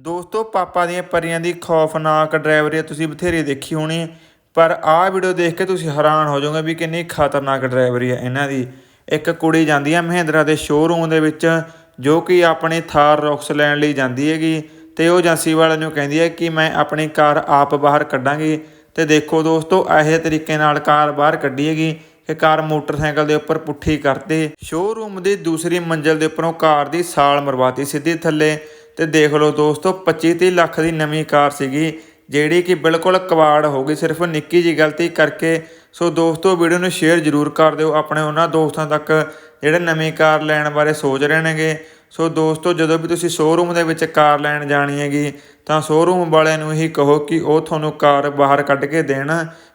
ਦੋਸਤੋ, ਪਾਪਾ ਦੀਆਂ ਪਰੀਆਂ ਦੀ ਖੌਫਨਾਕ ਡਰਾਈਵਰੀ ਤੁਸੀਂ ਬਥੇਰੀ ਦੇਖੀ ਹੋਣੀ, ਪਰ ਆਹ ਵੀਡੀਓ ਦੇਖ ਕੇ ਤੁਸੀਂ ਹੈਰਾਨ ਹੋ ਜਾਓਗੇ ਵੀ ਕਿੰਨੀ ਖਤਰਨਾਕ ਡਰਾਈਵਰੀ ਹੈ ਇਹਨਾਂ ਦੀ। ਇੱਕ ਕੁੜੀ ਜਾਂਦੀ ਹੈ ਮਹਿੰਦਰਾ ਦੇ ਸ਼ੋਰੂਮ ਦੇ ਵਿੱਚ, ਜੋ ਕਿ ਆਪਣੀ ਥਾਰ ਰੌਕਸ ਲੈਣ ਲਈ ਜਾਂਦੀ ਹੈਗੀ ਤੇ ਉਹ ਏਜੰਸੀ ਵਾਲਿਆਂ ਨੂੰ ਕਹਿੰਦੀ ਹੈ ਕਿ ਮੈਂ ਆਪਣੀ ਕਾਰ ਆਪ ਬਾਹਰ ਕੱਢਾਂਗੀ ਤੇ ਦੇਖੋ ਦੋਸਤੋ, ਇਹੋ ਤਰੀਕੇ ਨਾਲ ਕਾਰ ਬਾਹਰ ਕੱਢੀ ਹੈਗੀ ਕਿ ਕਾਰ ਮੋਟਰਸਾਈਕਲ ਦੇ ਉੱਪਰ ਪੁੱਠੀ ਕਰਤੇ। ਸ਼ੋਰੂਮ ਦੀ ਦੂਸਰੀ ਮੰਜ਼ਲ ਦੇ ਉੱਪਰੋਂ ਕਾਰ ਦੀ ਸਾਲ ਮਰਵਾਤੀ, ਸਿੱਧੀ ਥੱਲੇ। ਤੇ ਦੇਖ ਲਓ ਦੋਸਤੋ 25 30 ਲੱਖ ਦੀ ਨਵੀਂ ਕਾਰ ਸੀਗੀ, ਜਿਹੜੀ ਕਿ ਬਿਲਕੁਲ ਕਵਾੜ ਹੋ ਗਈ, ਸਿਰਫ ਨਿੱਕੀ ਜੀ ਗਲਤੀ ਕਰਕੇ। ਸੋ ਦੋਸਤੋ, ਵੀਡੀਓ ਨੂੰ ਸ਼ੇਅਰ ਜ਼ਰੂਰ ਕਰ ਦਿਓ, ਆਪਣੇ ਉਹਨਾਂ ਦੋਸਤਾਂ ਤੱਕ ਜਿਹੜੇ ਨਵੀਂ ਕਾਰ ਲੈਣ ਬਾਰੇ ਸੋਚ ਰਹੇ ਨੇਗੇ। ਸੋ ਦੋਸਤੋ, ਜਦੋਂ ਵੀ ਤੁਸੀਂ ਸ਼ੋਰੂਮ ਦੇ ਵਿੱਚ ਕਾਰ ਲੈਣ ਜਾਣੀ ਹੈਗੀ, ਤਾਂ ਸ਼ੋਰੂਮ ਵਾਲਿਆਂ ਨੂੰ ਹੀ ਕਹੋ ਕਿ ਉਹ ਤੁਹਾਨੂੰ ਕਾਰ ਬਾਹਰ ਕੱਢ ਕੇ ਦੇਣ,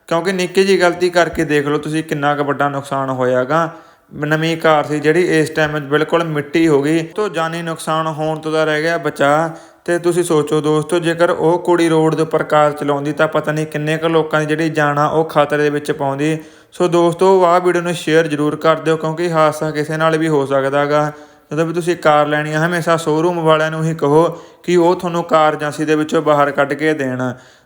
ਕਿਉਂਕਿ ਨਿੱਕੀ ਜੀ ਗਲਤੀ ਕਰਕੇ ਦੇਖ ਲਓ, ਤੁਸੀਂ ਕਿੰਨਾ ਕੁ ਵੱਡਾ ਨੁਕਸਾਨ ਹੋਇਆਗਾ। ਨਵੀਂ ਕਾਰ ਸੀ ਜਿਹੜੀ ਇਸ ਟਾਈਮ ਬਿਲਕੁਲ ਮਿੱਟੀ ਹੋ ਗਈ। ਤੋਂ ਜਾਨੀ ਨੁਕਸਾਨ ਹੋਣ ਤੋਂ ਤਾਂ ਰਹਿ ਗਿਆ ਬਚਾ। ਤੇ ਤੁਸੀਂ ਸੋਚੋ ਦੋਸਤੋ, ਜੇਕਰ ਉਹ ਕੁੜੀ ਰੋਡ ਦੇ ਉੱਪਰ ਕਾਰ ਚਲਾਉਂਦੀ, ਤਾਂ ਪਤਾ ਨਹੀਂ ਕਿੰਨੇ ਕੁ ਲੋਕਾਂ ਦੀ ਜਿਹੜੀ ਜਾਣਾ ਉਹ ਖਤਰੇ ਦੇ ਵਿੱਚ ਪਾਉਂਦੀ। ਸੋ ਦੋਸਤੋ, ਆਹ ਵੀਡੀਓ ਨੂੰ ਸ਼ੇਅਰ ਜ਼ਰੂਰ ਕਰ ਦਿਓ, ਕਿਉਂਕਿ ਹਾਦਸਾ ਕਿਸੇ ਨਾਲ ਵੀ ਹੋ ਸਕਦਾ ਸਕਦਾਗਾ ਜਦੋਂ ਵੀ ਤੁਸੀਂ ਕਾਰ ਲੈਣੀ ਹੈ ਹਮੇਸ਼ਾ ਸ਼ੋਰੂਮ ਵਾਲਿਆਂ ਨੂੰ ਹੀ ਕਹੋ ਕਿ ਉਹ ਤੁਹਾਨੂੰ ਕਾਰ ਏਜੰਸੀ ਦੇ ਵਿੱਚੋਂ ਬਾਹਰ ਕੱਢ ਕੇ ਦੇਣ।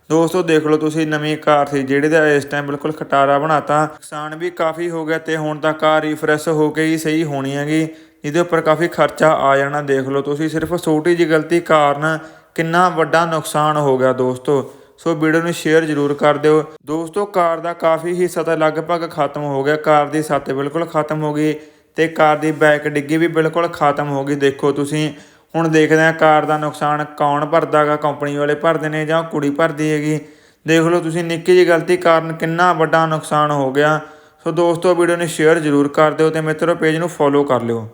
ਦੋਸਤੋ, ਦੇਖ ਲਓ ਤੁਸੀਂ ਨਵੀਂ ਕਾਰ ਸੀ, ਜਿਹੜੇ ਦਾ ਇਸ ਟਾਈਮ ਬਿਲਕੁਲ ਖਟਾਰਾ ਬਣਾਤਾ। ਨੁਕਸਾਨ ਵੀ ਕਾਫੀ ਹੋ ਗਿਆ ਤੇ ਹੁਣ ਤਾਂ ਕਾਰ ਰੀਫਰੈਸ਼ ਹੋ ਕੇ ਹੀ ਸਹੀ ਹੋਣੀ ਹੈਗੀ। ਇਹਦੇ ਉੱਪਰ ਕਾਫੀ ਖਰਚਾ ਆ ਜਾਣਾ, ਦੇਖ ਲਓ ਤੁਸੀਂ। ਸਿਰਫ ਛੋਟੀ ਜਿਹੀ ਗਲਤੀ ਕਾਰਨ ਕਿੰਨਾ ਵੱਡਾ ਨੁਕਸਾਨ ਹੋ ਗਿਆ ਦੋਸਤੋ। ਸੋ ਵੀਡੀਓ ਨੂੰ ਸ਼ੇਅਰ ਜ਼ਰੂਰ ਕਰ ਦਿਓ। ਦੋਸਤੋ, ਕਾਰ ਦਾ ਕਾਫੀ ਹਿੱਸਾ ਤਾਂ ਲਗਭਗ ਖਤਮ ਹੋ ਗਿਆ। ਕਾਰ ਦੀ ਸੱਤ ਬਿਲਕੁਲ ਖਤਮ ਹੋ ਗਈ ਤੇ ਕਾਰ ਦੀ ਬੈਕ ਡਿੱਗੀ ਵੀ ਬਿਲਕੁਲ ਖਤਮ ਹੋ ਗਈ। ਦੇਖੋ ਤੁਸੀਂ ਹੁਣ ਦੇਖਦੇ ਹਾਂ ਕਾਰ ਦਾ ਨੁਕਸਾਨ ਕੌਣ ਭਰਦਾਗਾ ਕੰਪਨੀ ਵਾਲੇ ਭਰਦੇ ਨੇ ਜਾਂ ਕੁੜੀ ਭਰਦੀ ਹੈਗੀ। ਦੇਖ ਲਓ ਤੁਸੀਂ, ਨਿੱਕੀ ਜਿਹੀ ਗਲਤੀ ਕਾਰਨ ਕਿੰਨਾ ਵੱਡਾ ਨੁਕਸਾਨ ਹੋ ਗਿਆ। ਸੋ ਦੋਸਤੋ ਵੀਡੀਓ ਨੂੰ ਸ਼ੇਅਰ ਜ਼ਰੂਰ ਕਰ ਦਿਓ ਤੇ ਮਿੱਤਰੋ ਪੇਜ ਨੂੰ ਫੋਲੋ ਕਰ ਲਿਓ।